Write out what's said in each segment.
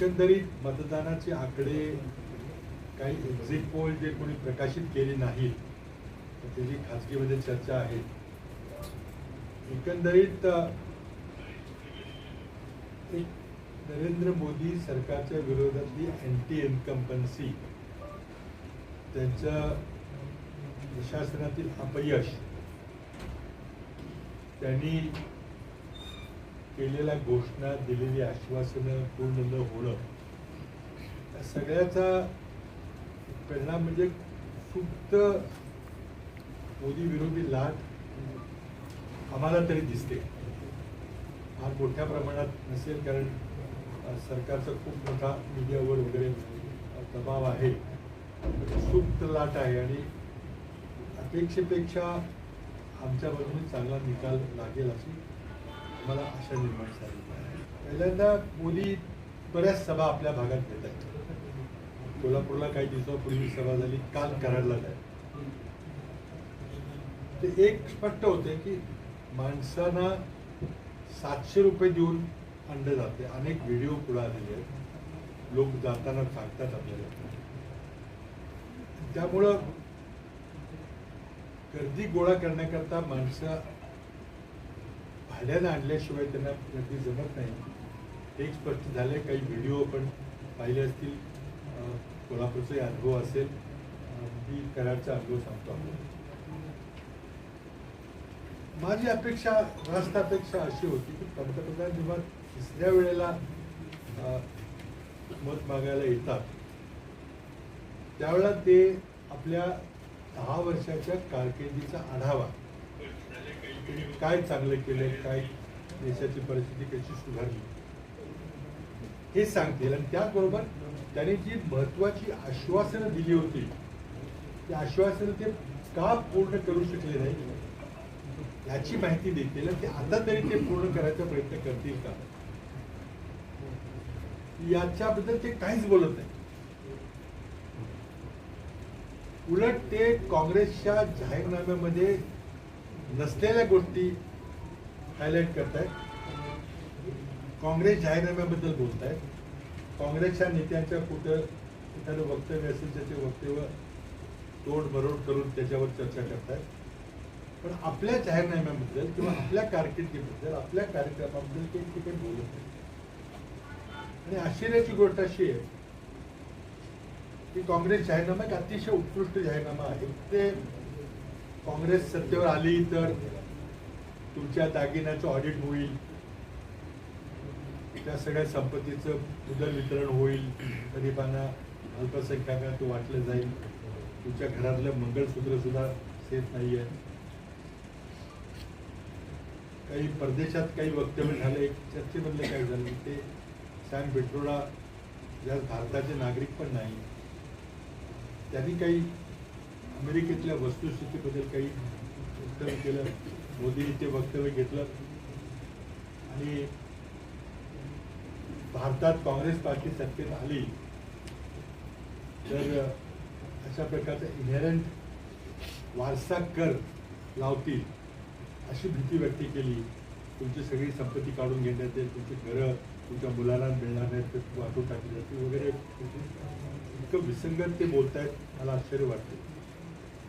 एकंदरीत मतदानाचे आकडे काही एक्झिट पोल जे कोणी प्रकाशित केले नाहीत तर त्याची खाजगीमध्ये चर्चा आहे. एकंदरीत एक नरेंद्र मोदी सरकारच्या विरोधातली अँटी इन्कम्पन्सी त्यांचं प्रशासनातील अपयश त्यांनी केलेल्या घोषणा दिलेली आश्वासनं पूर्ण न होणं या सगळ्याचा परिणाम म्हणजे सुप्त मोदी विरोधी लाट आम्हाला तरी दिसते. फार मोठ्या प्रमाणात नसेल कारण सरकारचा खूप मोठा मीडियावर वगैरे दबाव आहे. सुप्त लाट आहे आणि अपेक्षेपेक्षा आमच्याबरोबर चांगला निकाल लागेल अशी मला आशा निर्माण झाली पहिल्यांदा मुली बऱ्याच सभा आपल्या भागात घेत आहेत. कोल्हापूरला काही दिवसापूर्वी सभा झाली काल कराडला आहे ते एक स्पष्ट होते की माणसांना सातशे रुपये देऊन अंड जाते. अनेक व्हिडिओ पुढे आलेले आहेत. लोक जाताना सांगतात आपल्याला. त्यामुळं गर्दी गोळा करण्याकरता माणसं भाड्यानं आणल्याशिवाय त्यांना गर्दी जमत नाही. हे एक स्पष्ट झाले काही व्हिडिओ आपण पाहिले असतील. कोल्हापूरचाही अनुभव असेल. मी कराडचा अनुभव सांगतो आपण माझी अपेक्षा रास्त अपेक्षा अशी होती की पंतप्रधान जेव्हा तिसऱ्या वेळेला अं, मत मागायला येतात त्यावेळेला ते आपल्या दहा वर्षाच्या कारकिर्दीचा आढावा त्यांनी काय चांगलं केलं काय देशाची परिस्थिती कशी सुधारली? हे सांगतील आणि त्याचबरोबर त्यांनी जी महत्वाची आश्वासनं दिली होती ती आश्वासनं ते का पूर्ण करू शकले नाही याची माहिती देतील आणि ते आता तरी ते पूर्ण करायचा प्रयत्न करतील का? याच्याबद्दल ते काहीच बोलत नाही. उलट ते काँग्रेसच्या जाहीरनाम्यामध्ये नसलेल्या गोष्टी हायलाईट करतायत. काँग्रेस जाहीरनाम्याबद्दल बोलतायत. काँग्रेसच्या नेत्यांच्या कुठं एखादं वक्तव्य असेल त्याचे वक्तव्य तोड मरोड करून त्याच्यावर चर्चा करतायत. पण आपल्या जाहीरनाम्याबद्दल किंवा आपल्या कारकिर्दीबद्दल आपल्या कार्यक्रमाबद्दल ते ठिकाणी बोलत नाही आणि आश्चर्याची गोष्ट अशी आहे की काँग्रेस जाहीरनामा एक अतिशय उत्कृष्ट जाहीरनामा आहे. ते काँग्रेस सत्तेवर आली तर तुमच्या दागिन्याचं ऑडिट होईल. त्या सगळ्या संपत्तीचं उदर वितरण होईल. गरीबांना अल्पसंख्याकांना वाटलं जाईल. तुमच्या घरातलं मंगळसूत्र सुद्धा सेफ नाहीये. काही परदेशात काही वक्तव्य झालं एक चर्चेमधलं काय झालं ते सॅम पेट्रोडा ज्या भारताचे नागरिक पण नाही त्यांनी काही अमेरिकेतल्या वस्तुस्थितीबद्दल काही वक्तव्य केलं मोदींनी ते वक्तव्य घेतलं. आणि भारतात काँग्रेस पार्टी सत्तेत आली तर अशा प्रकारचा इनहेरंट वारसा कर लावतील अशी भीती व्यक्त केली. तुमची सगळी संपत्ती काढून घेण्यात येईल तुमची घरं तुमच्या मुलांना मिळणार नाहीत ते वाटून टाकली जातील वगैरे. इतकं विसंगत ते बोलतायत मला आश्चर्य वाटते.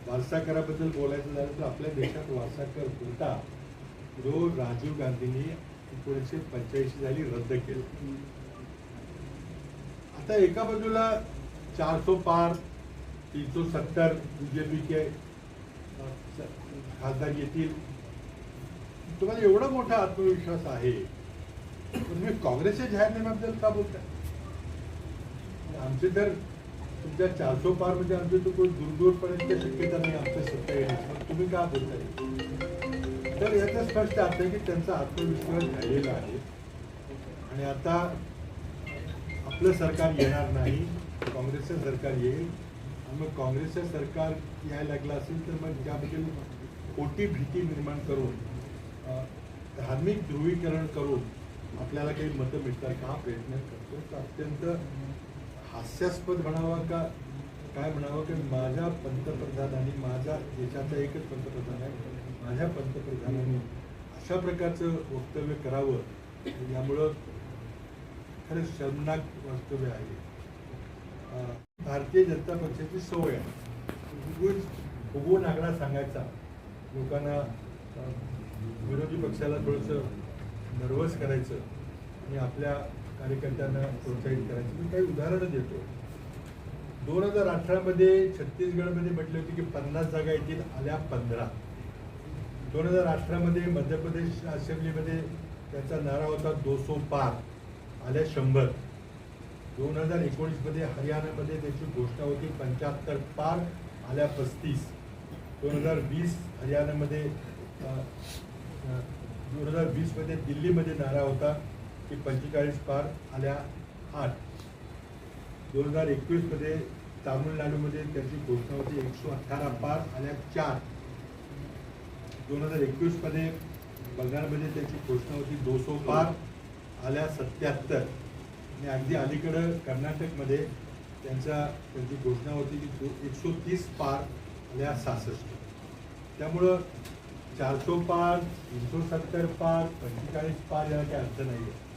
वारसा कराबद्दल बोलायचं झालं तर आपल्या देशात वारसा कर होता जो राजीव गांधींनी एकोणीसशे पंच्याऐंशी साली रद्द केला. आता एका बाजूला चार सो पार तीनशे सत्तर बीजेपीचे खासदार येतील. तुम्हाला एवढा मोठा आत्मविश्वास आहे. पण तुम्ही काँग्रेसच्या जाहीरनाम्याबद्दल का बोलता आमचे तर तुमच्या चारशो पार म्हणजे आमचे तर कोण दूरदूरपर्यंत शक्यता नाही आमच्या सत्य येण्याची तुम्ही का बोलताय? तर याचा स्पष्ट अर्थ आहे की त्यांचा आत्मविश्वास झालेला आहे. आणि आता आपलं सरकार येणार नाही काँग्रेसचं सरकार येईल. आणि मग काँग्रेसचं सरकार यायला लागलं असेल तर मग त्याबद्दल खोटी भीती निर्माण करून धार्मिक ध्रुवीकरण करून आपल्याला काही मतं मिळतात का? प्रयत्न करतो तर अत्यंत हास्यास्पद म्हणावा का? काय म्हणावं की माझ्या पंतप्रधानांनी माझ्या देशाचा एकच पंतप्रधान आहे माझ्या पंतप्रधानांनी अशा प्रकारचं वक्तव्य करावं. यामुळं खरंच शर्मनाक वास्तव्य आहे. भारतीय जनता पक्षाची सवय आहे. उगीच फुगवून आकडा सांगायचा. लोकांना विरोधी पक्षाला थोडंसं नर्वस करायचं. आणि आपल्या कार्यकर्त्यांना प्रोत्साहित करायचं. मी काही उदाहरणं देतो. दोन हजार अठरामध्ये छत्तीसगडमध्ये म्हटले होते की पन्नास जागा येतील आल्या पंधरा. दोन हजार अठरामध्ये मध्य प्रदेश असेंब्लीमध्ये त्याचा नारा होता दोसो पार आल्या शंभर. दोन हजार एकोणीसमध्ये हरियाणामध्ये त्याची घोषणा होती पंच्याहत्तर पार आल्या पस्तीस. दोन हजार वीस हरियाणामध्ये दोन हजार वीसमध्ये दिल्लीमध्ये नारा होता की पंचेचाळीस पार आल्या आठ. दोन हजार एकवीसमध्ये तामिळनाडूमध्ये त्याची घोषणा होती एकशे अठरा पार आल्या चार. दोन हजार एकवीसमध्ये बंगालमध्ये त्याची घोषणा होती दोसो पार आल्या सत्याहत्तर. आणि अगदी अलीकडं कर्नाटकमध्ये त्यांच्या त्यांची घोषणा होती की दो एकशे तीस पार आल्या सहासष्ट. त्यामुळं चारशो पार तीनशे सत्तर पार पंचेचाळीस पार याला काही अर्थ नाही आहे